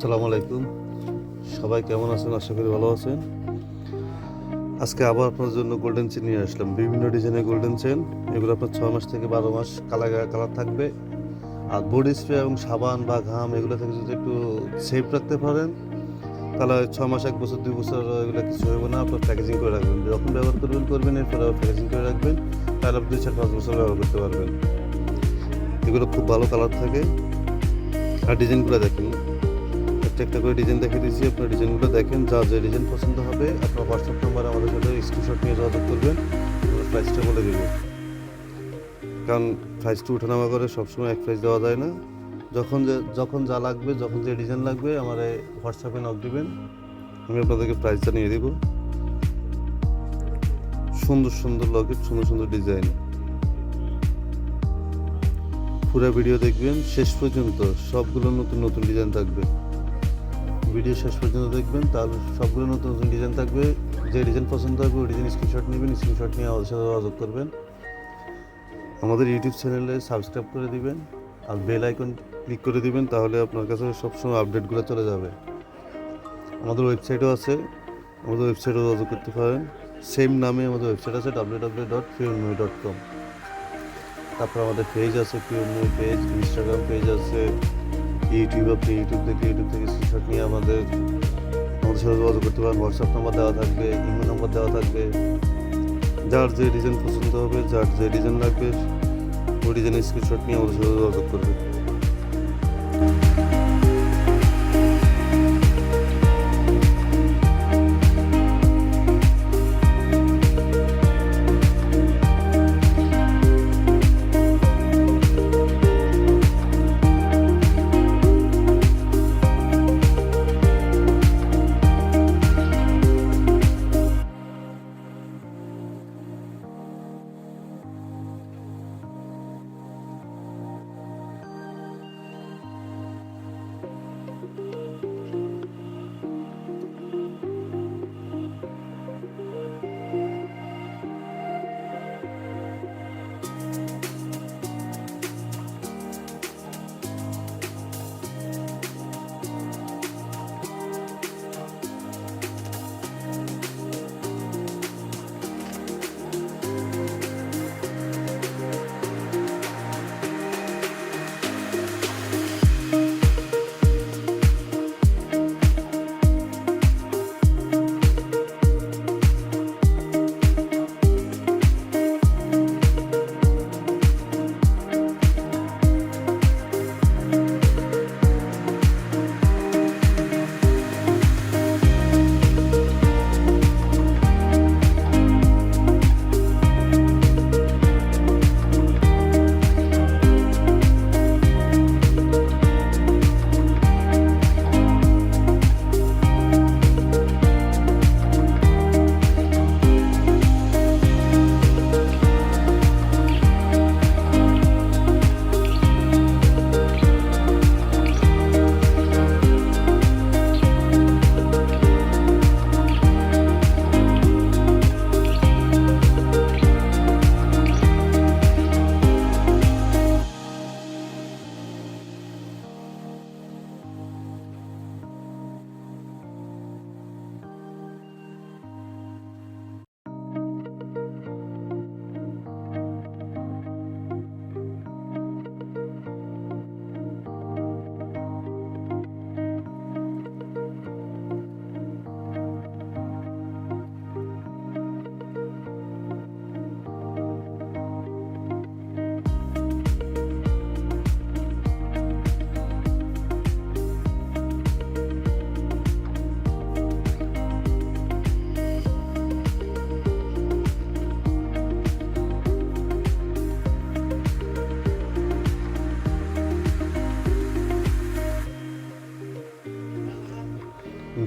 আসসালামু আলাইকুম। সবাই কেমন আছেন? আশা করি ভালো আছেন। আজকে আবার আপনার জন্য গোল্ডেন চেন নিয়ে আসলাম। বিভিন্ন ডিজাইনের গোল্ডেন চেন এগুলো আপনার ছয় মাস থেকে বারো মাস কালার কালার থাকবে। আর বডি স্প্রে এবং সাবান বা ঘাম এগুলো থেকে যদি একটু সেফ রাখতে পারেন, তাহলে ছয় মাস, এক বছর, দুই বছর এগুলো কিছু হবে না। আপনার প্যাকেজিং করে রাখবেন। যখন ব্যবহার করবেন করবেন, এরপরে প্যাকেজিং করে রাখবেন। তাহলে আপনি দুই চার, পাঁচ বছর ব্যবহার করতে পারবেন। এগুলো খুব ভালো কালার থাকে। আর ডিজাইনগুলো দেখেন। একটা একটা করে ডিজাইন দেখে দিয়েছি। আপনার ডিজাইনগুলো দেখেন, যা যে ডিজাইন পছন্দ হবে, আপনার হোয়াটসঅ্যাপ নাম্বারে আমাদের সাথে স্ক্রিনশট নিয়ে যোগাযোগ করবেন প্রাইসটা বলে দেবো। কারণ প্রাইসটা উঠানামা করে, সবসময় এক প্রাইস দেওয়া যায় না। যখন যে, যখন যা লাগবে, যখন যে ডিজাইন লাগবে, আমার হোয়াটসঅ্যাপে নক দিবেন, আমি আপনাদেরকে প্রাইস জানিয়ে দেবো। সুন্দর সুন্দর লকেট সুন্দর সুন্দর ডিজাইন পুরো ভিডিও দেখবেন, শেষ পর্যন্ত সবগুলো নতুন নতুন ডিজাইন থাকবে। ভিডিও শেষ পর্যন্ত দেখবেন তাহলে সবগুলো নতুন নতুন ডিজাইন থাকবে। যে ডিজাইন পছন্দ হবে ওই ডিজাইন স্ক্রিনশট নেবেন স্ক্রিনশট নিয়ে আমাদের সাথে যোগাযোগ করবেন। আমাদের ইউটিউব চ্যানেলে সাবস্ক্রাইব করে দিবেন আর বেল আইকন ক্লিক করে দিবেন, তাহলে আপনার কাছে সবসময় আপডেটগুলো চলে যাবে। আমাদের ওয়েবসাইটও আছে, আমাদের ওয়েবসাইটও যোগাযোগ করতে পারেন। সেম নামে আমাদের ওয়েবসাইট আছে W W dot dot com তারপর আমাদের পেজ আছে পিওরমি পেজ ইনস্টাগ্রাম পেজ আছে ইউটিউব আপনি ইউটিউব থেকে ইউটিউব থেকে স্ক্রিনশট নিয়ে আমাদের আমাদের সাথে যোগাযোগ করতে পারেন। হোয়াটসঅ্যাপ নাম্বার দেওয়া থাকবে ইমেল নাম্বার দেওয়া থাকবে। যার যে ডিজাইন পছন্দ হবে, যার যে ডিজাইন লাগবে, ওই ডিজাইনের স্ক্রিনশট নিয়ে আমাদের সাথে যোগাযোগ করবে।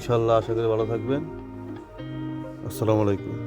ইনশাল্লাহ আশা করি ভালো থাকবেন। আসসালামু আলাইকুম।